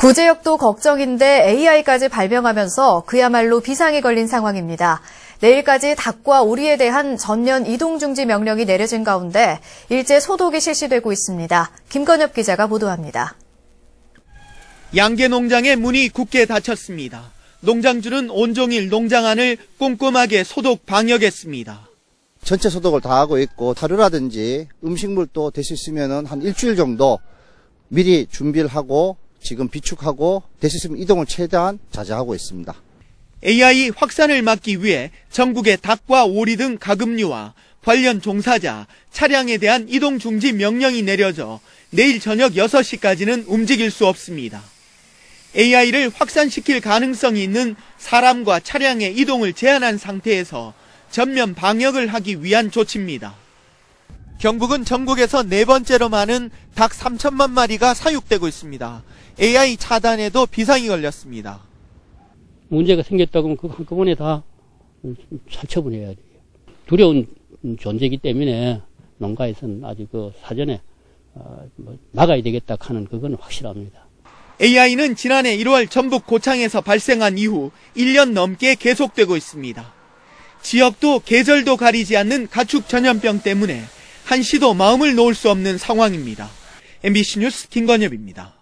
구제역도 걱정인데 AI까지 발병하면서 그야말로 비상이 걸린 상황입니다. 내일까지 닭과 오리에 대한 전면 이동 중지 명령이 내려진 가운데 일제 소독이 실시되고 있습니다. 김건엽 기자가 보도합니다. 양계 농장의 문이 굳게 닫혔습니다. 농장주는 온종일 농장 안을 꼼꼼하게 소독 방역했습니다. 전체 소독을 다 하고 있고 사료라든지 음식물도 될 수 있으면 한 일주일 정도 미리 준비를 하고 지금 비축하고 있으면 이동을 최대한 자제하고 있습니다. AI 확산을 막기 위해 전국의 닭과 오리 등 가금류와 관련 종사자, 차량에 대한 이동 중지 명령이 내려져 내일 저녁 6시까지는 움직일 수 없습니다. AI를 확산시킬 가능성이 있는 사람과 차량의 이동을 제한한 상태에서 전면 방역을 하기 위한 조치입니다. 경북은 전국에서 네 번째로 많은 닭 3천만 마리가 사육되고 있습니다. AI 차단에도 비상이 걸렸습니다. 문제가 생겼다고 하면 그 한꺼번에 다 살처분해야 돼요. 두려운 존재이기 때문에 농가에서는 아직 그 사전에 어, 뭐 막아야 되겠다 하는 그건 확실합니다. AI는 지난해 1월 전북 고창에서 발생한 이후 1년 넘게 계속되고 있습니다. 지역도 계절도 가리지 않는 가축 전염병 때문에 한시도 마음을 놓을 수 없는 상황입니다. MBC 뉴스 김건엽입니다.